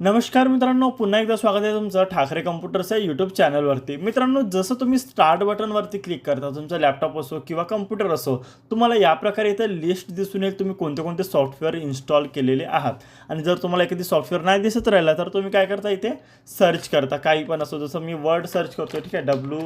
नमस्कार मित्रांनो पुन्हा एकदा स्वागत आहे तुमचं ठाकरे कम्प्युटर्स या यूट्यूब चॅनलवरती मित्रांनो जसं तुम्ही स्टार्ट बटनवरती क्लिक करता तुमचा लॅपटॉप असो किंवा कम्प्युटर असो तुम्हाला या प्रकारे इथं लिस्ट दिसून येईल तुम्ही कोणते कोणते सॉफ्टवेअर इन्स्टॉल केलेले आहात. आणि जर तुम्हाला एखादी सॉफ्टवेअर नाही दिसत राहिला तर तुम्ही काय करता इथे? सर्च करता. काही पण असो जसं मी वर्ड सर्च करतो ठीक आहे? W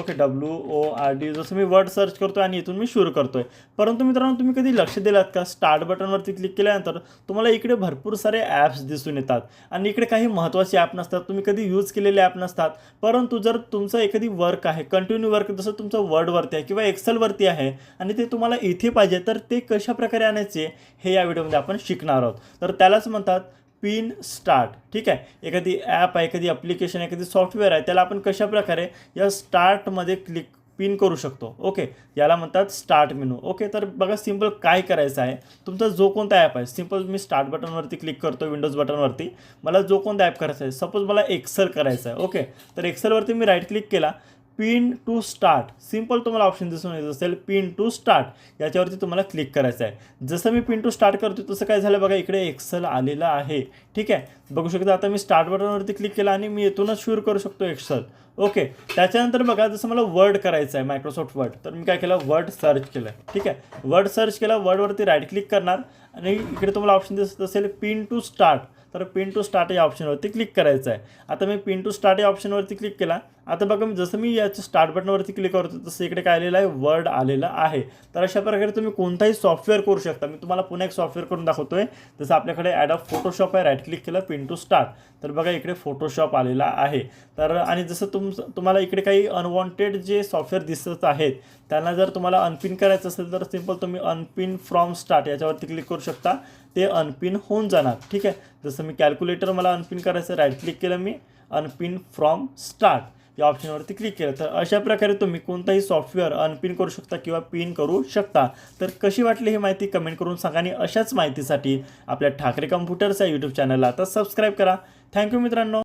okay W O R D जसं मी वर्ड सर्च करतो आणि इथून मी शुरू करतो आहे परंतु मित्रांनो तुम्ही कधी लक्ष दिलात का? स्टार्ट बटनवरती क्लिक केल्यानंतर तुम्हाला इकडे भरपूर सारे ॲप्स दिसून येतात. आणि इकडे काही महत्त्वाचे ॲप नसतात. तुम्ही कधी यूज केलेले ॲप नसतात. परंतु जर तुमचं एखादी वर्क आहे कंटिन्यू वर्क जसं तुमचं वर्डवरती आहे किंवा एक्सेलवरती आहे आणि ते तुम्हाला इथे पाहिजे तर ते कशा प्रकारे आणायचे हे या व्हिडिओमध्ये आपण शिकणार आहोत. तर त्यालाच म्हणतात पिन स्टार्ट ठीक आहे? एखादी ॲप आहे एखादी ॲप्लिकेशन एखादी सॉफ्टवेअर आहे त्याला आपण कशा प्रकारे या स्टार्टमध्ये क्लिक पिन करू शकतो. ओके? याला म्हणतात स्टार्ट मेनू ओके? तर बघा सिंपल काय करायचं आहे? तुमचा जो कोणता ॲप आहे सिंपल मी स्टार्ट बटनवरती क्लिक करतो विंडोज बटनवरती मला जो कोणता ॲप करायचा आहे सपोज मला एक्सेल करायचं आहे. ओके? तर एक्सेलवरती मी राईट क्लिक केला. पिन टू स्टार्ट सिंपल तुम्हाला ऑप्शन दिसून येत असेल पिन टू स्टार्ट याच्यावरती तुम्हाला क्लिक करायचं आहे. जसं मी पिन टू स्टार्ट करतो तसं काय झालं बघा इकडे एक्सेल आलेलं आहे. ठीक आहे? बघू शकता आता मी स्टार्ट बटनवरती क्लिक केला आणि मी इथूनच शूर करू शकतो एक्सेल ओके त्याच्यानंतर बघा जसं मला वर्ड करायचं आहे मायक्रोसॉफ्ट वर्ड तर मी काय केलं? वर्ड सर्च केलं. ठीक आहे? वर्ड सर्च केलं वर्डवरती राईट क्लिक करणार. आणि इकडे तुम्हाला ऑप्शन दिसत असेल पिन टू स्टार्ट तर पिन टू स्टार्ट या ऑप्शनवरती क्लिक करायचं आहे. आता मी पिन टू स्टार्ट या ऑप्शनवरती क्लिक केला. आता बघा मी जसं मी याच्या स्टार्ट बटनवरती क्लिक करतो तसं इकडे काय आलेलं आहे? वर्ड आलेलं आहे. तर अशा प्रकारे तुम्ही कोणताही सॉफ्टवेअर करू शकता. मी तुम्हाला पुन्हा एक सॉफ्टवेअर करून दाखवतोय. जसं आपल्याकडे ॲड ऑफ फोटोशॉप आहे राईट क्लिक केलं पिन टू स्टार्ट तर बघा इकडे फोटोशॉप आलेला आहे. तर आणि जसं तुम तुम्हाला इकडे काही अनवॉन्टेड जे सॉफ्टवेअर दिसत आहेत त्यांना जर तुम्हाला अनपिन करायचं असेल तर सिंपल तुम्ही अनपिन फ्रॉम स्टार्ट याच्यावरती क्लिक करू शकता. ते अनपिन होऊन जाणार. ठीक आहे? जसं मी कॅल्क्युलेटर मला अनपिन करायचं राईट क्लिक केलं मी अनपिन फ्रॉम स्टार्ट या ऑप्शनवरती क्लिक केलं. तर अशा प्रकारे तुम्ही कोणताही सॉफ्टवेअर अनपिन करू शकता किंवा पिन करू शकता. तर कशी वाटली ही माहिती कमेंट करून सांगा आणि अशाच माहितीसाठी आपल्या ठाकरे कम्प्युटर्स या यूट्यूब चॅनलला आता सबस्क्राईब करा. थँक्यू मित्रांनो.